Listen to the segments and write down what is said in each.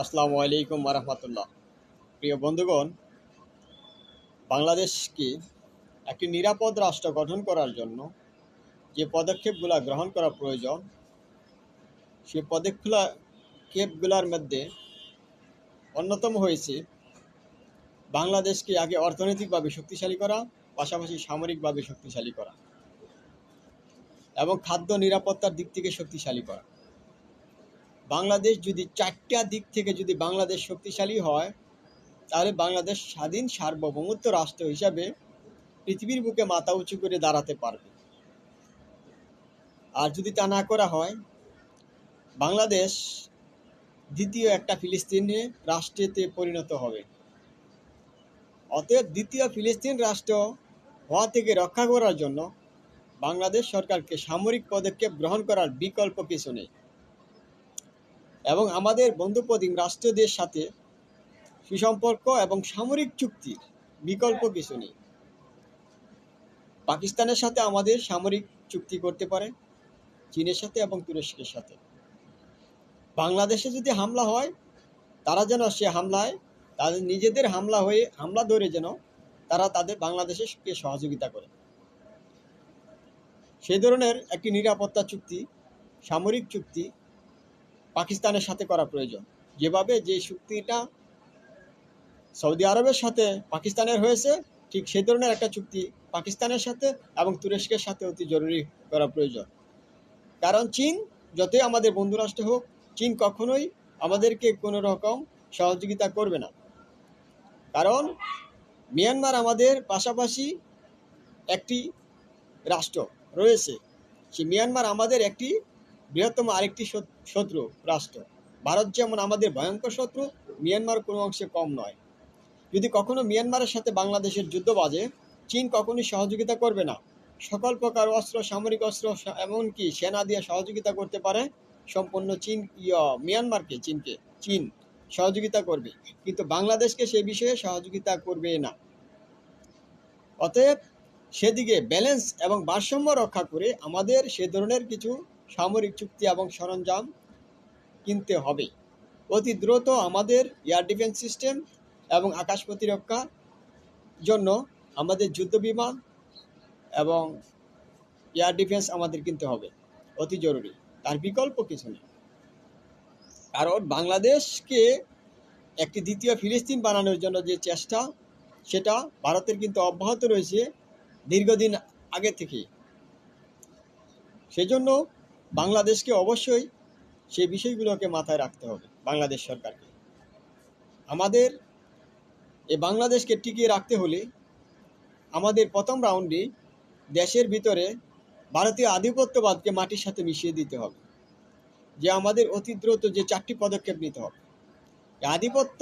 আসসালামু আলাইকুম রহমতুল্লাহ। প্রিয় বন্ধুগণ, বাংলাদেশকে একটি নিরাপদ রাষ্ট্র গঠন করার জন্য যে পদক্ষেপগুলো গ্রহণ করা প্রয়োজন, সে পদক্ষেপগুলোর মধ্যে অন্যতম হয়েছে বাংলাদেশকে আগে অর্থনৈতিকভাবে শক্তিশালী করা, পাশাপাশি সামরিকভাবে শক্তিশালী করা এবং খাদ্য নিরাপত্তার দিক থেকে শক্তিশালী করা। বাংলাদেশ যদি চারটা দিক থেকে যদি বাংলাদেশ শক্তিশালী হয়, তাহলে বাংলাদেশ স্বাধীন সার্বভৌমত্ব রাষ্ট্র হিসাবে পৃথিবীর বুকে মাথা উঁচু করে দাঁড়াতে পারবে। আর যদি তা না করা হয়, বাংলাদেশ দ্বিতীয় একটা ফিলিস্তিনি রাষ্ট্রেতে পরিণত হবে। অতএব দ্বিতীয় ফিলিস্তিন রাষ্ট্র হওয়া থেকে রক্ষা করার জন্য বাংলাদেশ সরকারকে সামরিক পদক্ষেপ গ্রহণ করার বিকল্প কিছু নেই। এবং আমাদের বন্ধুপ্রতিম রাষ্ট্রদের সাথে সুসম্পর্ক এবং সামরিক চুক্তির বিকল্প কিছু নেই। পাকিস্তানের সাথে আমাদের সামরিক চুক্তি করতে পারে, চীনের সাথে এবং তুরস্কের সাথে। বাংলাদেশে যদি হামলা হয়, তারা যেন সে হামলায় তাদের নিজেদের হামলা হয়ে হামলা ধরে যেন তারা তাদের বাংলাদেশকে সহযোগিতা করে। সেই ধরনের একটি নিরাপত্তা চুক্তি, সামরিক চুক্তি পাকিস্তানের সাথে করা প্রয়োজন। যেভাবে যে চুক্তিটা সৌদি আরবের সাথে পাকিস্তানের হয়েছে, ঠিক সেই ধরনের একটা চুক্তি পাকিস্তানের সাথে এবং তুরস্কের সাথে অতি জরুরি করা প্রয়োজন। কারণ চীন যতই আমাদের বন্ধু রাষ্ট্র হোক, চীন কখনোই আমাদেরকে কোনো রকম সহযোগিতা করবে না। কারণ মিয়ানমার আমাদের পাশাপাশি একটি রাষ্ট্র রয়েছে। সে মিয়ানমার আমাদের একটি বৃহত্তম আরেকটি শত্রু, রাষ্ট্র। ভারত যেমন আমাদের ভয়ঙ্কর শত্রু, মিয়ানমার কোনো অংশে কম নয়। যদি কখনো মিয়ানমারের সাথে বাংলাদেশের যুদ্ধ বাজে, চীন কখনোই সহযোগিতা করবে না। সকল প্রকার অস্ত্র, সামরিক অস্ত্র, এমনকি সেনা দিয়ে সহযোগিতা করতে পারে সম্পূর্ণ চীন মিয়ানমারকে, চীনকে। চীন সহযোগিতা করবে, কিন্তু বাংলাদেশকে সে বিষয়ে সহযোগিতা করবে না। অতএব সেদিকে ব্যালেন্স এবং ভারসাম্য রক্ষা করে আমাদের সে ধরনের কিছু সামরিক চুক্তি এবং সরঞ্জাম কিনতে হবে। অতি দ্রুত আমাদের এয়ার ডিফেন্স সিস্টেম এবং আকাশ প্রতিরক্ষা জন্য আমাদের যুদ্ধ বিমান এবং এয়ার ডিফেন্স আমাদের কিনতে হবে। অতি জরুরি। তার বিকল্প কিছু নেই। কারণ বাংলাদেশকে একটি দ্বিতীয় ফিলিস্তিন বানানোর জন্য যে চেষ্টা, সেটা ভারতের কিন্তু অব্যাহত রয়েছে দীর্ঘদিন আগে থেকে সেজন্য বাংলাদেশকে অবশ্যই সেই বিষয়গুলোকে মাথায় রাখতে হবে, বাংলাদেশ সরকারকে। আমাদের এই বাংলাদেশকে টিকিয়ে রাখতে হলে আমাদের প্রথম রাউন্ডে দেশের ভিতরে ভারতীয় আধিপত্যবাদকে মাটির সাথে মিশিয়ে দিতে হবে। যে আমাদের অতি দ্রুত যে চারটি পদক্ষেপ নিতে হবে আধিপত্য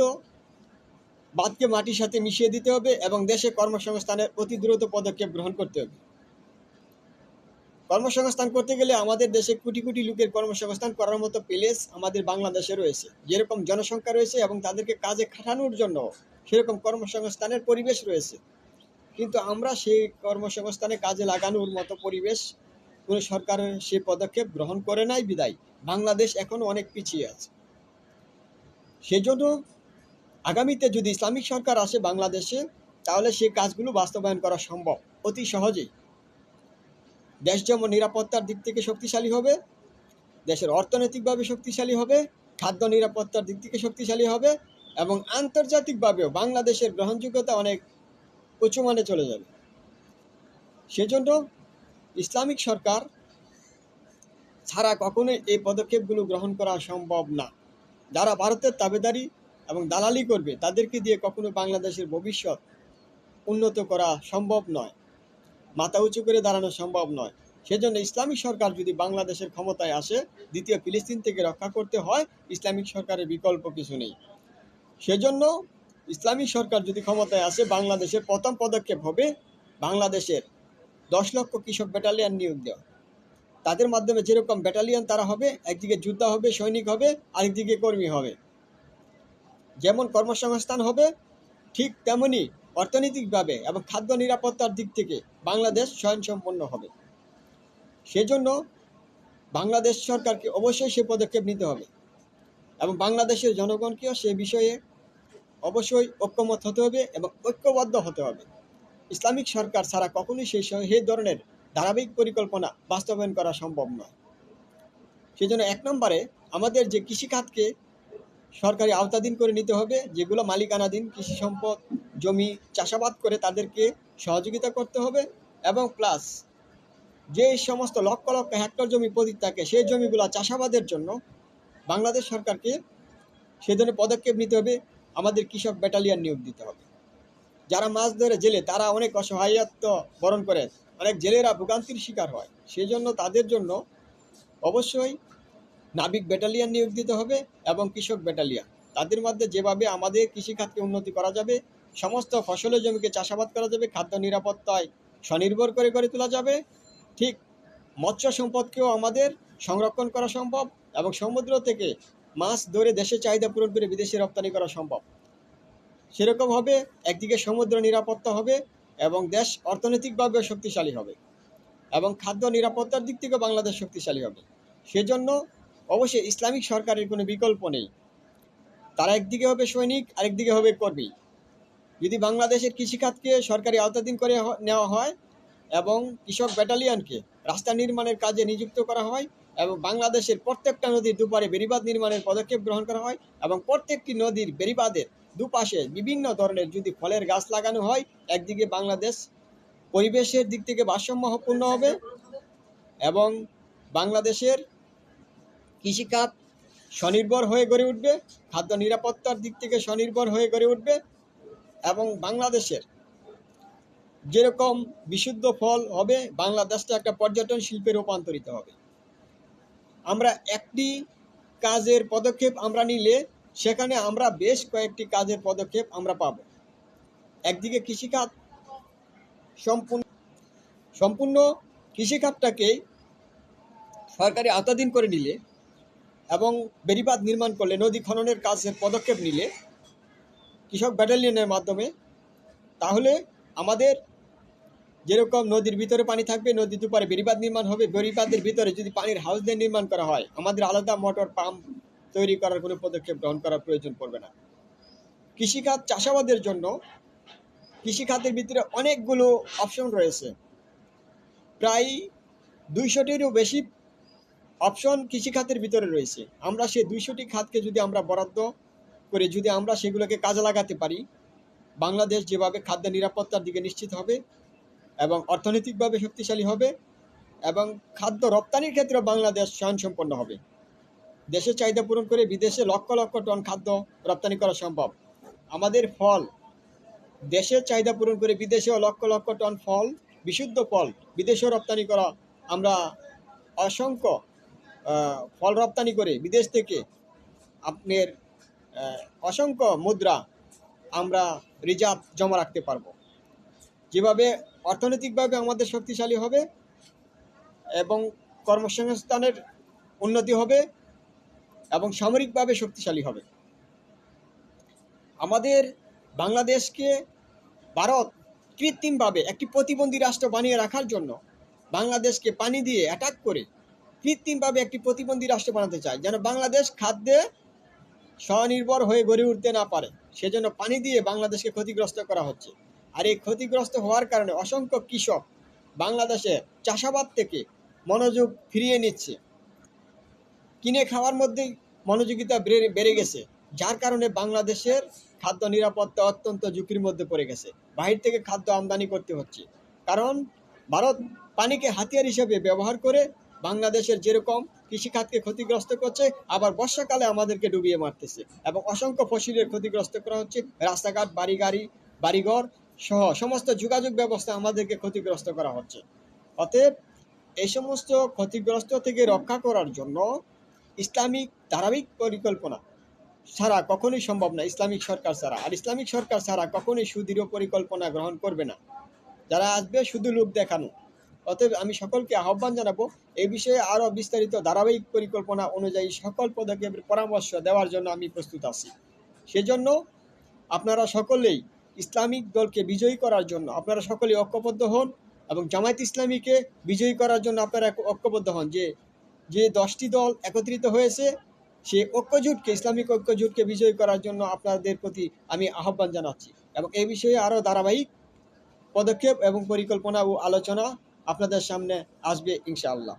বাদকে মাটির সাথে মিশিয়ে দিতে হবে এবং দেশে কর্মসংস্থানের অতি দ্রুত পদক্ষেপ গ্রহণ করতে হবে। কর্মসংস্থান করতে গেলে আমাদের দেশে কোটি কোটি লোকের কর্মসংস্থান করার মতো প্লেস আমাদের বাংলাদেশে রয়েছে। যেরকম জনসংখ্যা রয়েছে এবং তাদেরকে কাজে খাটানোর জন্য সেরকম কর্মসংস্থানের পরিবেশ রয়েছে। কিন্তু আমরা সেই কর্মসংস্থানে কাজে লাগানোর মতো পরিবেশ কোনো সরকারের সে পদক্ষেপ গ্রহণ করে নাই বিদায়। বাংলাদেশ এখনও অনেক পিছিয়ে আছে। সেজন্য আগামীতে যদি ইসলামিক সরকার আসে বাংলাদেশে, তাহলে সেই কাজগুলো বাস্তবায়ন করা সম্ভব। অতি সহজেই। দেশ যেমন নিরাপত্তার দিক থেকে শক্তিশালী হবে, দেশের অর্থনৈতিকভাবে শক্তিশালী হবে, খাদ্য নিরাপত্তার দিক থেকে শক্তিশালী হবে এবং আন্তর্জাতিকভাবেও বাংলাদেশের গ্রহণযোগ্যতা অনেক উঁচু মানে চলে যাবে। সেজন্য ইসলামিক সরকার ছাড়া কখনোই এই পদক্ষেপগুলো গ্রহণ করা সম্ভব না। যারা ভারতের তাবেদারি এবং দালালি করবে, তাদেরকে দিয়ে কখনো বাংলাদেশের ভবিষ্যৎ উন্নত করা সম্ভব নয়। মাথা উঁচু করে দাঁড়ানো সম্ভব নয়। সেজন্য ইসলামিক সরকার যদি বাংলাদেশের ক্ষমতায় আসে, দ্বিতীয় ফিলিস্তিন থেকে রক্ষা করতে হয়, ইসলামিক সরকারের বিকল্প কিছু নেই। সেজন্য ইসলামিক সরকার যদি ক্ষমতায় আসে, বাংলাদেশের প্রথম পদক্ষেপ হবে বাংলাদেশের দশ লক্ষ কৃষক ব্যাটালিয়ান নিয়োগ দেওয়া। তাদের মাধ্যমে যেরকম ব্যাটালিয়ান তারা হবে, একদিকে যোদ্ধা হবে, সৈনিক হবে, আরেকদিকে কর্মী হবে। যেমন কর্মসংস্থান হবে, ঠিক তেমনি অর্থনৈতিকভাবে এবং খাদ্য নিরাপত্তার দিক থেকে বাংলাদেশ স্বয়ংসম্পন্ন হবে। সেজন্য বাংলাদেশ সরকারকে অবশ্যই সে পদক্ষেপ নিতে হবে এবং বাংলাদেশের জনগণকেও সে বিষয়ে অবশ্যই ঐক্যমত হতে হবে এবং ঐক্যবদ্ধ হতে হবে। ইসলামিক সরকার ছাড়া কখনোই সেই সেই ধরনের ধারাবাহিক পরিকল্পনা বাস্তবায়ন করা সম্ভব নয়। সেই জন্য এক নম্বরে আমাদের যে কৃষিখাতকে সরকারি আওতাধীন করে নিতে হবে, যেগুলো মালিকানাধীন কৃষি সম্পদ, জমি চাষাবাদ করে তাদেরকে সহযোগিতা করতে হবে এবং প্লাস যে সমস্ত লক্ষ লক্ষ হেক্টর জমি পতিত থাকে, সেই জমিগুলো চাষাবাদের জন্য বাংলাদেশ সরকারকে সে ধরনের পদক্ষেপ নিতে হবে, আমাদের কৃষক ব্যাটালিয়ান নিয়োগ দিতে হবে। যারা মাছ ধরে জেলে, তারা অনেক অসহায়ত্ব বরণ করে। অনেক জেলেরা ভোগান্তির শিকার হয়। সেই জন্য তাদের জন্য অবশ্যই নাবিক ব্যাটালিয়ান নিয়োগ দিতে হবে এবং কৃষক ব্যাটালিয়ন। তাদের মধ্যে যেভাবে আমাদের কৃষিখাতকে উন্নতি করা যাবে, সমস্ত ফসলের জমিকে চাষাবাদ করা যাবে, খাদ্য নিরাপত্তায় স্বনির্ভর করে গড়ে তোলা যাবে। ঠিক মৎস্য সম্পদকেও আমাদের সংরক্ষণ করা সম্ভব এবং সমুদ্র থেকে মাছ ধরে দেশের চাহিদা পূরণ করে বিদেশে রপ্তানি করা সম্ভব। সেরকম হবে, একদিকে সমুদ্র নিরাপত্তা হবে এবং দেশ অর্থনৈতিকভাবে শক্তিশালী হবে এবং খাদ্য নিরাপত্তার দিক থেকেও বাংলাদেশ শক্তিশালী হবে। সেজন্য অবশ্যই ইসলামিক সরকারের কোনো বিকল্প নেই। তারা একদিকে হবে সৈনিক, আরেকদিকে হবে কর্মী। যদি বাংলাদেশের কৃষিখাতকে সরকারি আওতাধীন করে নেওয়া হয় এবং কৃষক ব্যাটালিয়নকে রাস্তা নির্মাণের কাজে নিযুক্ত করা হয় এবং বাংলাদেশের প্রত্যেকটা নদীর দুপারে বেড়িবাঁধ নির্মাণের পদক্ষেপ গ্রহণ করা হয় এবং প্রত্যেকটি নদীর বেড়িবাঁধের দুপাশে বিভিন্ন ধরনের যদি ফলের গাছ লাগানো হয়, একদিকে বাংলাদেশ পরিবেশের দিক থেকে ভারসাম্যপূর্ণ হবে এবং বাংলাদেশের কৃষিখাত স্বনির্ভর হয়ে গড়ে উঠবে, খাদ্য নিরাপত্তার দিক থেকে স্বনির্ভর হয়ে গড়ে উঠবে এবং বাংলাদেশের যেরকম বিশুদ্ধ ফল হবে, বাংলাদেশটা একটা পর্যটন শিল্পে রূপান্তরিত হবে। আমরা একটি কাজের পদক্ষেপ আমরা নিলে সেখানে আমরা বেশ কয়েকটি কাজের পদক্ষেপ আমরা পাব। একদিকে কৃষিখাত সম্পূর্ণ সম্পূর্ণ কৃষিখাতটাকে সরকারি আওতাধীন করে নিলে এবং বেড়িবাঁধ নির্মাণ করলে, নদী খননের কাজের পদক্ষেপ নিলে কৃষক ব্যাটালিয়নের মাধ্যমে, তাহলে আমাদের যেরকম নদীর ভিতরে পানি থাকবে, নদীর দুপারে বেড়িবাঁধ নির্মাণ হবে, বেড়িবাঁধের ভিতরে যদি পানির হাউস দিয়ে নির্মাণ করা হয়, আমাদের আলাদা মোটর পাম্প তৈরি করার কোনো পদক্ষেপ গ্রহণ করার প্রয়োজন পড়বে না। কৃষিখাত চাষাবাদের জন্য কৃষিখাতের ভিতরে অনেকগুলো অপশন রয়েছে। প্রায় দুইশোটিরও বেশি অপশন কৃষিখাতের ভিতরে রয়েছে। আমরা সেই দুইশোটি খাতকে যদি আমরা বরাদ্দ করে যদি আমরা সেগুলোকে কাজে লাগাতে পারি, বাংলাদেশ যেভাবে খাদ্য নিরাপত্তার দিকে নিশ্চিত হবে এবং অর্থনৈতিকভাবে শক্তিশালী হবে এবং খাদ্য রপ্তানির ক্ষেত্রে বাংলাদেশ স্বয়ংসম্পন্ন হবে। দেশের চাহিদা পূরণ করে বিদেশে লক্ষ লক্ষ টন খাদ্য রপ্তানি করা সম্ভব। আমাদের ফল, দেশের চাহিদা পূরণ করে বিদেশেও লক্ষ লক্ষ টন ফল, বিশুদ্ধ ফল বিদেশেও রপ্তানি করা আমরা অসংখ্য ফল রপ্তানি করে বিদেশ থেকে আপনার অসংখ্য মুদ্রা আমরা রিজার্ভ জমা রাখতে পারব। যেভাবে অর্থনৈতিকভাবে আমাদের শক্তিশালী হবে এবং কর্মসংস্থানের উন্নতি হবে এবং সামরিকভাবে শক্তিশালী হবে। আমাদের বাংলাদেশকে ভারত কৃত্রিমভাবে একটি প্রতিবন্ধী রাষ্ট্র বানিয়ে রাখার জন্য বাংলাদেশকে পানি দিয়ে অ্যাটাক করে কৃত্রিমভাবে একটি প্রতিবন্ধী রাষ্ট্র বানাতে চায়, যেন বাংলাদেশ খাদ্যে স্বনির্ভর হয়ে গড়ে উঠতে না পারে। সেজন্য পানি দিয়ে বাংলাদেশকে ক্ষতিগ্রস্ত করা হচ্ছে। আর এই ক্ষতিগ্রস্ত হওয়ার কারণে অসংখ্য কৃষক বাংলাদেশে চাষাবাদ থেকে মনোযোগ ফিরিয়ে নিচ্ছে। কিনে খাওয়ার মধ্যেই মনোযোগিতা বেড়ে বেড়ে গেছে, যার কারণে বাংলাদেশের খাদ্য নিরাপত্তা অত্যন্ত ঝুঁকির মধ্যে পড়ে গেছে। বাহির থেকে খাদ্য আমদানি করতে হচ্ছে। কারণ ভারত পানিকে হাতিয়ার হিসেবে ব্যবহার করে বাংলাদেশের যেরকম কৃষিখাতকে ক্ষতিগ্রস্ত করছে, আবার বর্ষাকালে আমাদেরকে ডুবিয়ে মারতেছে। এবং অসংখ্য ফসলের ক্ষতিগ্রস্ত করা হচ্ছে, রাস্তাঘাট বাড়ি গাড়ি বাড়িঘর সহ সমস্ত যোগাযোগ ব্যবস্থা আমাদেরকে ক্ষতিগ্রস্ত করা হচ্ছে। অতএব এই সমস্ত ক্ষতিগ্রস্ত থেকে রক্ষা করার জন্য ইসলামিক ধারাবাহিক পরিকল্পনা ছাড়া কখনোই সম্ভব না, ইসলামিক সরকার ছাড়া। আর ইসলামিক সরকার ছাড়া কখনোই সুদৃঢ় পরিকল্পনা গ্রহণ করবে না। যারা আসবে শুধু লোক দেখানো। অতএব আমি সকলকে আহ্বান জানাব এই বিষয়ে আরও বিস্তারিত ধারাবাহিক পরিকল্পনা অনুযায়ী সকল পদক্ষেপের পরামর্শ দেওয়ার জন্য আমি প্রস্তুত আছি। সেজন্য আপনারা সকলেই ইসলামিক দলকে বিজয়ী করার জন্য আপনারা সকলেই ঐক্যবদ্ধ হন এবং জামায়াত ইসলামীকে বিজয়ী করার জন্য আপনারা ঐক্যবদ্ধ হন যে যে দশটি দল একত্রিত হয়েছে সেই ঐক্যজোটকে, ইসলামিক ঐক্যজোটকে বিজয়ী করার জন্য আপনাদের প্রতি আমি আহ্বান জানাচ্ছি এবং এই বিষয়ে আরও ধারাবাহিক পদক্ষেপ এবং পরিকল্পনা ও আলোচনা আপনাদের সামনে আসবে ইনশাআল্লাহ।